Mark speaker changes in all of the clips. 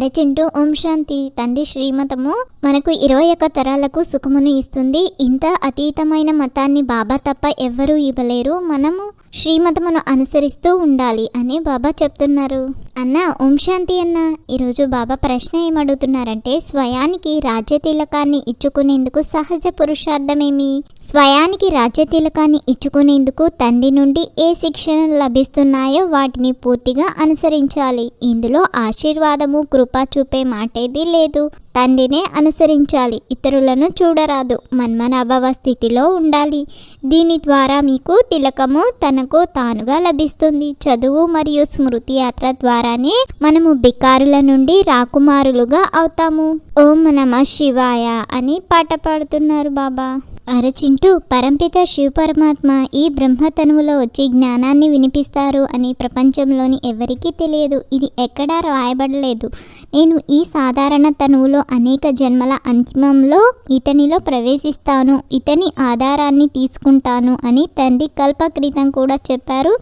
Speaker 1: అరచింటూ ఓం శాంతి. తండ్రి శ్రీమతము మనకు ఇరవై ఒక్క తరాలకు సుఖమును ఇస్తుంది. ఇంత అతీతమైన మతాన్ని బాబా తప్ప ఎవ్వరూ ఇవ్వలేరు. మనము శ్రీమతమును అనుసరిస్తూ ఉండాలి అని బాబా చెప్తున్నారు. అన్న ఓం శాంతి అన్న. ఈరోజు బాబా ప్రశ్న ఏమడుగుతున్నారంటే స్వయానికి రాజ్య తిలకాన్ని ఇచ్చుకునేందుకు సహజ పురుషార్థమేమి? స్వయానికి రాజ్య తిలకాన్ని ఇచ్చుకునేందుకు తండ్రి నుండి ఏ శిక్షణ లభిస్తున్నాయో వాటిని పూర్తిగా అనుసరించాలి. ఇందులో ఆశీర్వాదము కృప చూపే మాటేది లేదు. తండ్రినే అనుసరించాలి. ఇతరులను చూడరాదు. మన్మనాభవ స్థితిలో ఉండాలి. దీని ద్వారా మీకు తిలకము తనకు తానుగా లభిస్తుంది. చదువు మరియు స్మృతి యాత్ర ద్వారానే మనము బికారుల నుండి రాకుమారులుగా అవుతాము. ఓం నమ శివాయ అని పాట పాడుతున్నారు బాబా. అరచింటూ పరంపిత శివపరమాత్మ ఈ బ్రహ్మతనువులో వచ్చి జ్ఞానాన్ని వినిపిస్తారు అని ప్రపంచంలోని ఎవరికీ తెలియదు. ఇది ఎక్కడా రాయబడలేదు. నేను ఈ సాధారణ తనువులో అనేక జన్మల అంతిమంలో ఇతనిలో ప్రవేశిస్తాను. ఇతని ఆధారాన్ని తీసుకుంటాను అని తండ్రి కల్పక్రితం కూడా చెప్పారు.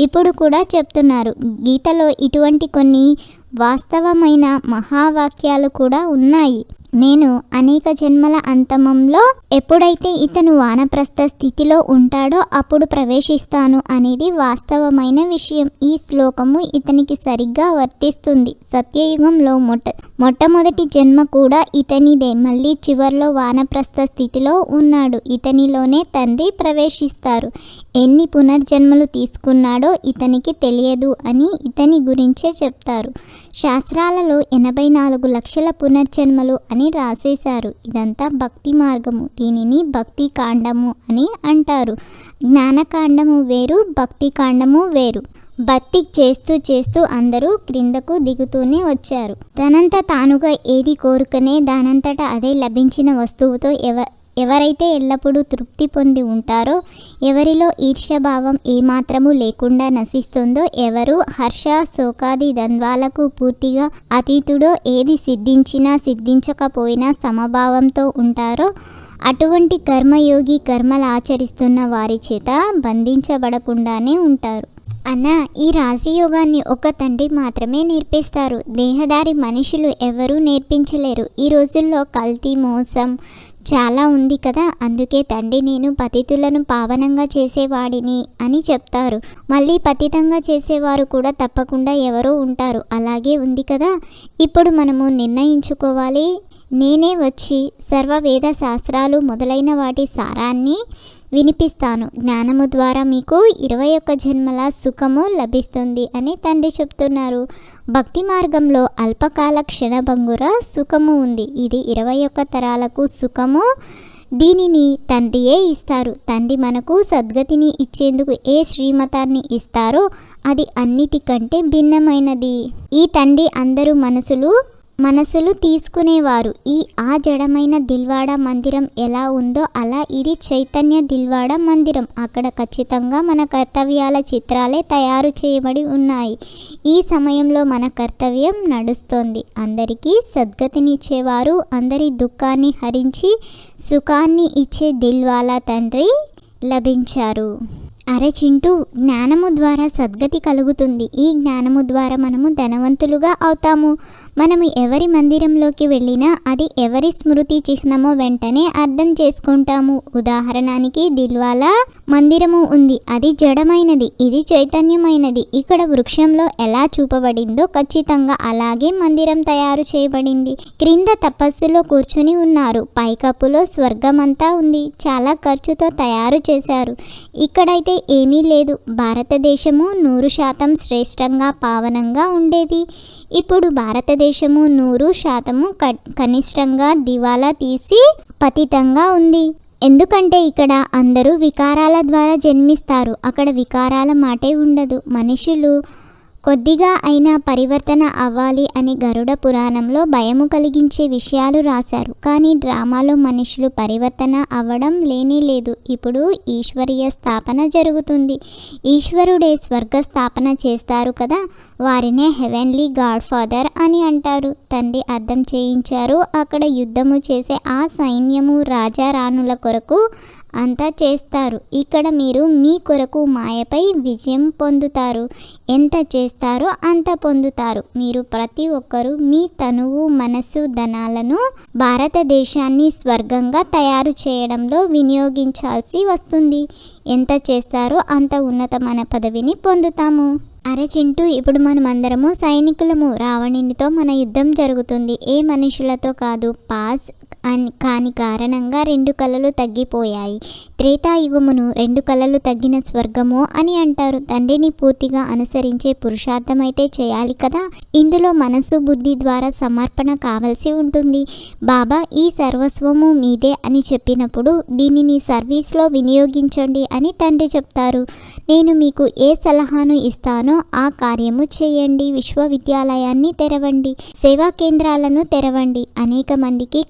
Speaker 1: ఇప్పుడు కూడా చెప్తున్నారు. గీతలో ఇటువంటి కొన్ని వాస్తవమైన మహావాక్యాలు కూడా ఉన్నాయి. నేను అనేక జన్మల అంతమంలో ఎప్పుడైతే ఇతను వానప్రస్థ స్థితిలో ఉంటాడో అప్పుడు ప్రవేశిస్తాను అనేది వాస్తవమైన విషయం. ఈ శ్లోకము ఇతనికి సరిగ్గా వర్తిస్తుంది. సత్యయుగంలో మొట్ట మొట్టమొదటి జన్మ కూడా ఇతనిదే. మళ్ళీ చివర్లో వానప్రస్థ స్థితిలో ఉన్నాడు. ఇతనిలోనే తండ్రి ప్రవేశిస్తారు. ఎన్ని పునర్జన్మలు తీసుకున్నాడో ఇతనికి తెలియదు అని ఇతని గురించే చెప్తారు. శాస్త్రాలలో ఎనభై నాలుగు లక్షల పునర్జన్మలు అని రాసేశారు. ఇదంతా భక్తి మార్గము. దీనిని భక్తి కాండము అని అంటారు. జ్ఞానకాండము వేరు భక్తి కాండము వేరు. భక్తి చేస్తూ చేస్తూ అందరూ క్రిందకు దిగుతూనే వచ్చారు. తనంత తానుగా ఏది కోరుకనే దానంతట అదే లభించిన వస్తువుతో ఎవ ఎవరైతే ఎల్లప్పుడూ తృప్తి పొంది ఉంటారో ఎవరిలో ఈర్ష్యభావం ఏమాత్రము లేకుండా నశిస్తుందో ఎవరు హర్ష శోకాది ద్వంద్వాలకు పూర్తిగా అతీతుడో ఏది సిద్ధించినా సిద్ధించకపోయినా సమభావంతో ఉంటారో అటువంటి కర్మయోగి కర్మలు ఆచరిస్తున్న వారి చేత బంధించబడకుండానే ఉంటారు. అన్న ఈ రాజయోగాన్ని ఒక తండ్రి మాత్రమే నేర్పిస్తారు. దేహదారి మనుషులు ఎవరూ నేర్పించలేరు. ఈ రోజుల్లో కల్తీ మోసం చాలా ఉంది కదా అందుకే తండ్రి నేను పతితులను పావనంగా చేసేవాడిని అని చెప్తారు. మళ్ళీ పతితంగా చేసేవారు కూడా తప్పకుండా ఎవరో ఉంటారు. అలాగే ఉంది కదా ఇప్పుడు మనము నిర్ణయించుకోవాలి. నేనే వచ్చి సర్వ వేద శాస్త్రాలు మొదలైన వాటి సారాన్ని వినిపిస్తాను. జ్ఞానము ద్వారా మీకు ఇరవై ఒక్క జన్మల సుఖము లభిస్తుంది అని తండ్రి చెప్తున్నారు. భక్తి మార్గంలో అల్పకాల క్షణభంగుర సుఖము ఉంది. ఇది ఇరవై ఒక్క తరాలకు సుఖము. దీనిని తండ్రియే ఇస్తారు. తండ్రి మనకు సద్గతిని ఇచ్చేందుకు ఏ శ్రీమతాన్ని ఇస్తారో అది అన్నిటికంటే భిన్నమైనది. ఈ తండ్రి అందరూ మనసులు మనసులు తీసుకునేవారు. ఈ ఆ జడమైన దిల్వాడ మందిరం ఎలా ఉందో అలా ఇది చైతన్య దిల్వాడ మందిరం. అక్కడ ఖచ్చితంగా మన కర్తవ్యాల చిత్రాలే తయారు చేయబడి ఉన్నాయి. ఈ సమయంలో మన కర్తవ్యం నడుస్తోంది. అందరికీ సద్గతినిచ్చేవారు అందరి దుఃఖాన్ని హరించి సుఖాన్ని ఇచ్చే దిల్వాలా తండ్రి లభించారు. అరే చింటూ జ్ఞానము ద్వారా సద్గతి కలుగుతుంది. ఈ జ్ఞానము ద్వారా మనము ధనవంతులుగా అవుతాము. మనము ఎవరి మందిరంలోకి వెళ్ళినా అది ఎవరి స్మృతి చిహ్నమో వెంటనే అర్థం చేసుకుంటాము. ఉదాహరణానికి దిల్వాలా మందిరము ఉంది. అది జడమైనది. ఇది చైతన్యమైనది. ఇక్కడ వృక్షంలో ఎలా చూపబడిందో ఖచ్చితంగా అలాగే మందిరం తయారు చేయబడింది. క్రింద తపస్సులో కూర్చుని ఉన్నారు. పైకప్పులో స్వర్గమంతా ఉంది. చాలా ఖర్చుతో తయారు చేశారు. ఇక్కడైతే ఏమీ లేదు. భారతదేశము నూరు శాతం శ్రేష్టంగా పావనంగా ఉండేది. ఇప్పుడు భారతదేశము నూరు శాతము క- కనిష్టంగా దివాలా తీసి పతితంగా ఉంది. ఎందుకంటే ఇక్కడ అందరూ వికారాల ద్వారా జన్మిస్తారు. అక్కడ వికారాల మాటే ఉండదు. మనుషులు కొద్దిగా అయినా పరివర్తన అవ్వాలి అని గరుడ పురాణంలో భయము కలిగించే విషయాలు రాశారు. కానీ డ్రామాలో మనుషులు పరివర్తన అవ్వడం లేనే లేదు. ఇప్పుడు ఈశ్వరీయ స్థాపన జరుగుతుంది. ఈశ్వరుడే స్వర్గ స్థాపన చేస్తారు కదా? వారినే హెవెన్లీ గాడ్ ఫాదర్ అని అంటారు. తండ్రి అర్థం చేయించారు. అక్కడ యుద్ధము చేసే ఆ సైన్యము రాజారాణుల కొరకు అంతా చేస్తారు. ఇక్కడ మీరు మీ కొరకు మాయపై విజయం పొందుతారు. ఎంత చేస్తారో అంత పొందుతారు. మీరు ప్రతి ఒక్కరూ మీ తనువు మనసు ధనాలను భారతదేశాన్ని స్వర్గంగా తయారు చేయడంలో వినియోగించాల్సి వస్తుంది. ఎంత చేస్తారో అంత ఉన్నతమైన పదవిని పొందుతాము. అరే చింటూ ఇప్పుడు మనమందరము సైనికులము. రావణునితో మన యుద్ధం జరుగుతుంది. ఏ మనుషులతో కాదు. పాస్ అని కాని కారణంగా రెండు కళలు తగ్గిపోయాయి. త్రేతాయుగమును రెండు కళలు తగ్గిన స్వర్గము అని అంటారు. తండ్రిని పూర్తిగా అనుసరించే పురుషార్థమైతే చేయాలి కదా? ఇందులో మనసు బుద్ధి ద్వారా సమర్పణ కావలసి ఉంటుంది. బాబా ఈ సర్వస్వము మీదే అని చెప్పినప్పుడు దీనిని సర్వీస్లో వినియోగించండి అని తండ్రి చెప్తారు. నేను మీకు ఏ సలహాను ఇస్తానో ఆ కార్యము చేయండి. విశ్వవిద్యాలయాన్ని తెరవండి. సేవా కేంద్రాలను తెరవండి. అనేక మందికి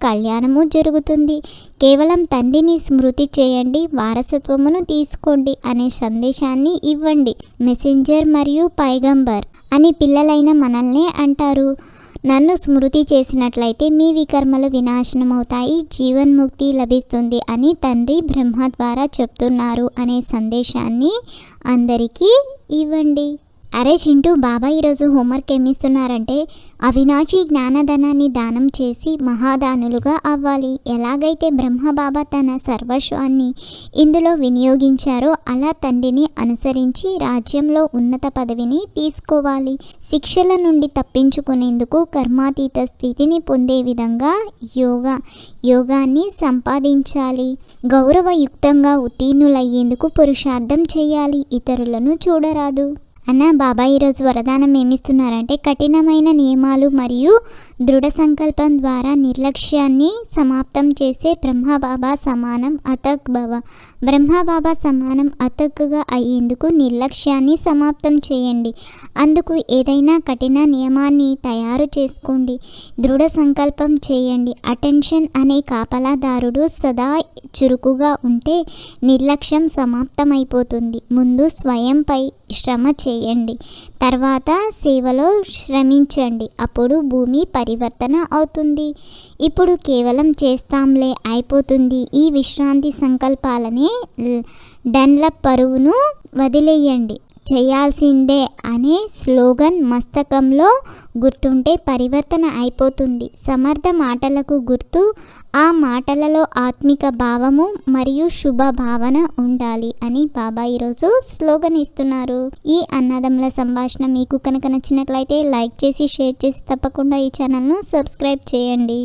Speaker 1: కళ్యాణము జరుగుతుంది. కేవలం తండ్రిని స్మృతి చేయండి వారసత్వమును తీసుకోండి అనే సందేశాన్ని ఇవ్వండి. మెసెంజర్ మరియు పైగంబర్ అని పిల్లలైన మనల్నే అంటారు. నన్ను స్మృతి చేసినట్లయితే మీ వికర్మలు వినాశనమవుతాయి జీవన్ముక్తి లభిస్తుంది అని తండ్రి బ్రహ్మ ద్వారా చెప్తున్నారు అనే సందేశాన్ని అందరికీ ఇవ్వండి. అరే చింటూ బాబా ఈరోజు హోంవర్క్ ఏమిస్తున్నారంటే అవినాశి జ్ఞానధనాన్ని దానం చేసి మహాదానులుగా అవ్వాలి. ఎలాగైతే బ్రహ్మ బాబా తన సర్వస్వాన్ని ఇందులో వినియోగించారో అలా తండ్రిని అనుసరించి రాజ్యంలో ఉన్నత పదవిని తీసుకోవాలి. శిక్షల నుండి తప్పించుకునేందుకు కర్మాతీత స్థితిని పొందే విధంగా యోగా యోగాన్ని సంపాదించాలి. గౌరవయుక్తంగా ఉత్తీర్ణులయ్యేందుకు పురుషార్థం చేయాలి. ఇతరులను చూడరాదు. అన్న బాబా ఈరోజు వరదానం ఏమిస్తున్నారంటే కఠినమైన నియమాలు మరియు దృఢ సంకల్పం ద్వారా నిర్లక్ష్యాన్ని సమాప్తం చేసే బ్రహ్మబాబా సమానం అతక్ భవ. బ్రహ్మబాబా సమానం అతక్గా అయ్యేందుకు నిర్లక్ష్యాన్ని సమాప్తం చేయండి. అందుకు ఏదైనా కఠిన నియమాన్ని తయారు చేసుకోండి. దృఢ సంకల్పం చేయండి. అటెన్షన్ అనే కాపలాదారుడు సదా చురుకుగా ఉంటే నిర్లక్ష్యం సమాప్తమైపోతుంది. ముందు స్వయంపై శ్రమ చేయండి. తర్వాత సేవలో శ్రమించండి. అప్పుడు భూమి పరివర్తన అవుతుంది. ఇప్పుడు కేవలం చేస్తాంలే అయిపోతుంది. ఈ విశ్రాంతి సంకల్పాలనే డన్లప్ పరువును వదిలేయండి. చేయాల్సిందే అనే స్లోగన్ మస్తకంలో గుర్తుంటే పరివర్తన అయిపోతుంది. సమర్థ మాటలకు గుర్తు ఆ మాటలలో ఆత్మిక భావము మరియు శుభ భావన ఉండాలి అని బాబా ఈరోజు స్లోగన్ ఇస్తున్నారు. ఈ అన్నదమ్ముల సంభాషణ మీకు కనుక నచ్చినట్లయితే లైక్ చేసి షేర్ చేసి తప్పకుండా ఈ ఛానల్ను సబ్స్క్రైబ్ చేయండి.